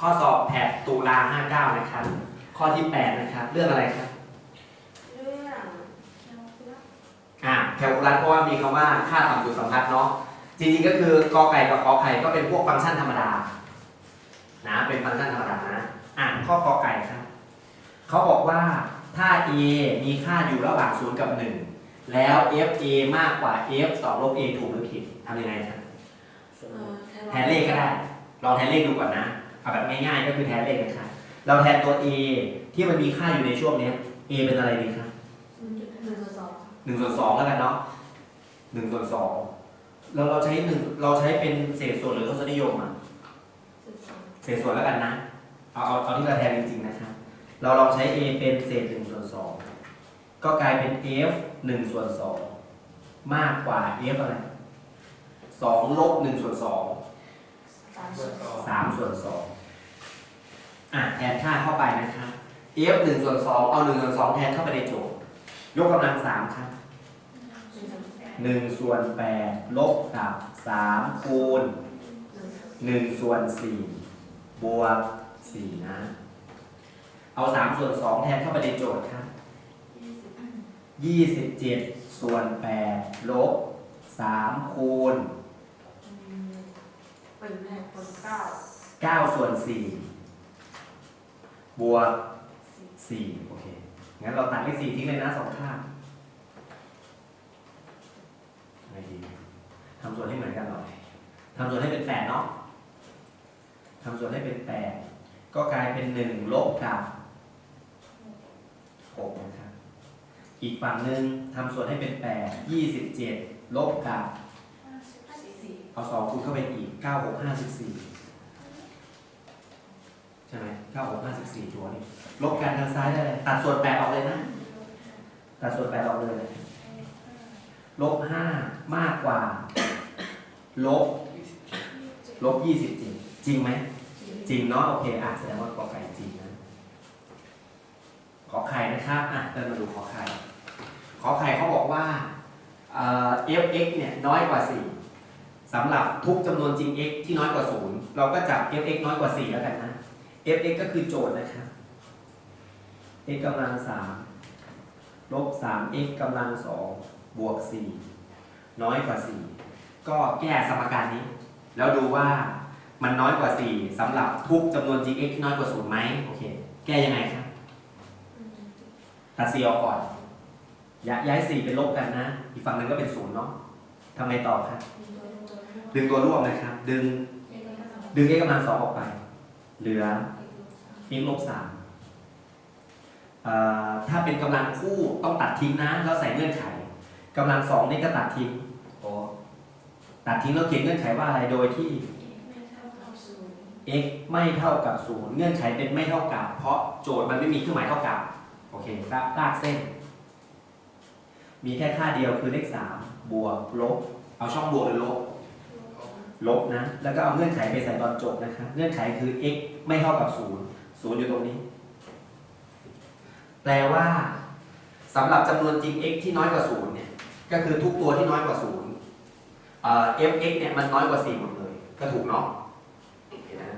ข้อสอบแผดตุลา59 นะครับ ข้อที่ 8 นะครับ เรื่องอะไรครับ เรื่องอ่าแคลคูลัสเพราะว่ามีคำว่าค่าต่ำสุดสัมพัทธ์เนาะ จริงๆ ก็คือกอไก่กับขอไข่ก็เป็นพวกฟังก์ชันธรรมดา นะ เป็นฟังก์ชันธรรมดานะ อ่านข้อกอไก่ครับ เขาบอกว่าถ้า a มีค่าอยู่ระหว่าง 0 กับ 1 แล้ว f a มากกว่า f 2ลบ a ถูกหรือผิดทำยังไงครับเอ่อแทนเลขก็ได้ ลองแทนเลขดูก่อนนะ เอาแบบง่ายๆ ก็คือแทนเลขนะครับเราแทนตัว a ที่มันมีค่าอยู่ในช่วงเนี้ย a เป็นอะไรดีครับหนึ่งจุดสองหนึ่งส่วนสองแล้วกันเนาะหนึ่งส่วนสองเราเราใช้หนึ่งเราใช้เป็นเศษส่วนหรือทศนิยมอะจุดสองเศษส่วนแล้วกันนะ เอาเอาเอาที่เราแทนจริงๆนะครับเราลองใช้ a เป็นเศษหนึ่งส่วนสองก็กลายเป็น f หนึ่งส่วนสองมากกว่า f อะไรสองลบหนึ่งส่วนสอง สามส่วนสองอะแทนค่าเข้าไปนะครับ f หนึ่งส่วนสองเอาหนึ่งส่วนสองแทนเข้าไปในโจทย์ยกกำลังสามครับหนึ่งจุดแปดหนึ่งส่วนแปดลบกับสามคูณหนึ่งส่วนสี่บวกสี่นะ เอาสามส่วนสองแทนเข้าไปในโจทย์ครับยี่สิบยี่สิบเจ็ดส่วนแปดลบสามคูณ เป็นแรกคนเก้าเก้าส่วนสี่บวกสี่สี่โอเค งั้นเราตัดเลขสี่ทิ้งเลยนะสองข้างไงดีทำส่วนให้เหมือนกันหน่อยทำส่วนให้เป็นแปดเนาะทำส่วนให้เป็นแปดก็กลายเป็นหนึ่งลบกับหกนะครับ อีกฝั่งหนึ่งทำส่วนให้เป็นแปดยี่สิบเจ็ดลบกับห้า เอาสองคูณเข้าไปอีกเก้าหกห้าสิบสี่ใช่ไหมเก้าหกห้าสิบสี่ตัวนี่ลบกันทางซ้ายได้เลยตัดส่วนแปดออกเลยนะ ตัดส่วนแปดออกเลยลบห้ามากกว่า ลบ ลบยี่สิบจริง จริงไหม จริงเนาะโอเคอะแสดงว่ากอไก่จริงนะ ขอไข่นะครับอะเดินมาดูขอไข่ ขอไข่เขาบอกว่าเอ่อ fx เนี่ยน้อยกว่า4 สำหรับทุกจำนวนจริง x ที่น้อยกว่า 0 เราก็จับ fx น้อยกว่า 4 แล้วกันนะ fx ก็คือโจทย์นะครับ x กำลัง 3 ลบ 3x กำลัง 2 บวก 4 น้อยกว่า 4 ก็แก้สมการนี้ แล้วดูว่ามันน้อยกว่า 4สำหรับทุกจำนวนจริง x ที่น้อยกว่า 0 ไหมโอเค แก้ยังไงครับ ตัด 4 ออกก่อน ย้ายย้าย4ไปลบกันนะ อีกฝั่งหนึงก็เป็น 0 เนาะทำไงต่อครับ ดึงตัวร่วมนะครับ ดึง ดึง x กำลัง2ออกไป เหลือ x ลบ3เอ่อถ้าเป็นกำลังคู่ต้องตัดทิ้งนะแล้วใส่เงื่อนไขกำลังสองนี่ก็ตัดทิ้งโอ้ตัดทิ้งแล้วเขียนเงื่อนไขว่าอะไรโดยที่ x ไม่เท่ากับ0เงื่อนไขเป็นไม่เท่ากับ เพราะโจทย์มันไม่มีเครื่องหมายเท่ากับโอเคลากลากเส้น มีแค่ค่าเดียวคือเลข3บวกลบ เอาช่องบวกหรือลบ ลบนะ แล้วก็เอาเงื่อนไขไปใส่ตอนจบนะครับ เงื่อนไขคือ x ไม่เท่ากับ 0 0 อยู่ตรงนี้ แปลว่าสำหรับจำนวนจริง x ที่น้อยกว่า 0 เนี่ย ก็คือทุกตัวที่น้อยกว่า 0 เอ่อ fx เนี่ยมันน้อยกว่า 4 หมดเลย ก็ถูกเนาะโอเคนะ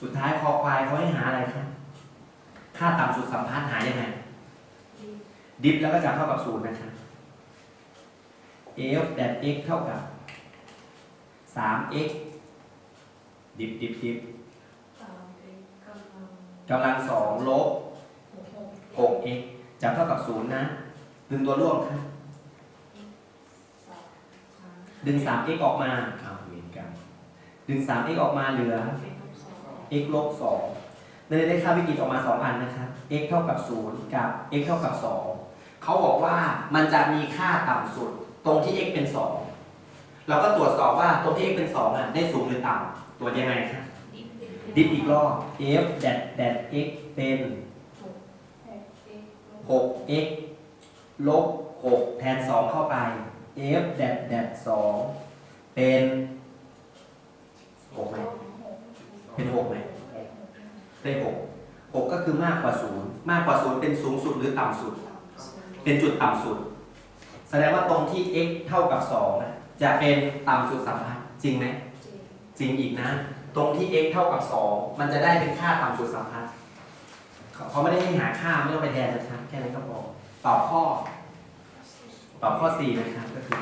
สุดท้ายคอควายเขาให้หาอะไรครับ ค่าต่ำสุดสัมพันธ์หายังไง ดิฟแล้วก็จะเท่ากับ 0 นะครับ f แดด x เท่ากับ 3x ดิฟดิฟดิฟกำลัง2ลบ 6x จะเท่ากับ 0 นะ ดึงตัวร่วมครับดึง 3x ออกมาอ้าวเวียนกัน ดึง 3x ออกมาเหลือ x ลบ2เลยได้ค่าวิกฤตออกมา 2 อันนะครับ x เท่ากับ 0 กับ x เท่ากับ 2 เขาบอกว่ามันจะมีค่าต่ำสุดตรงที่ x เป็น 2 เราก็ตรวจสอบว่าตรงที่ x เป็น2อะได้สูงหรือต่ำตัวยังไงครับดิฟอีกรอบ f แดดแดด x เป็น 6x ลบ 6 แทน 2 เข้าไป f แดดแดด2เป็น6ไหมเป็น6ไหมได้ 6 6 ก็คือมากกว่า 0 มากกว่า 0 เป็นสูงสุดหรือต่ำสุด เป็นจุดต่ำสุด แสดงว่าตรงที่ x เท่ากับ2นะ จะเป็นต่ำสุดสัมพัทธ์จริงไหมจริงอีกนะ ตรงที่ x เท่ากับ 2 มันจะได้เป็นค่าต่ำสุดสัมพัทธ์เขาไม่ได้ให้หาค่าไม่ต้องไปแทนนะครับแค่นั้นก็พอตอบข้อตอบข้อ 4 นะครับก็คือ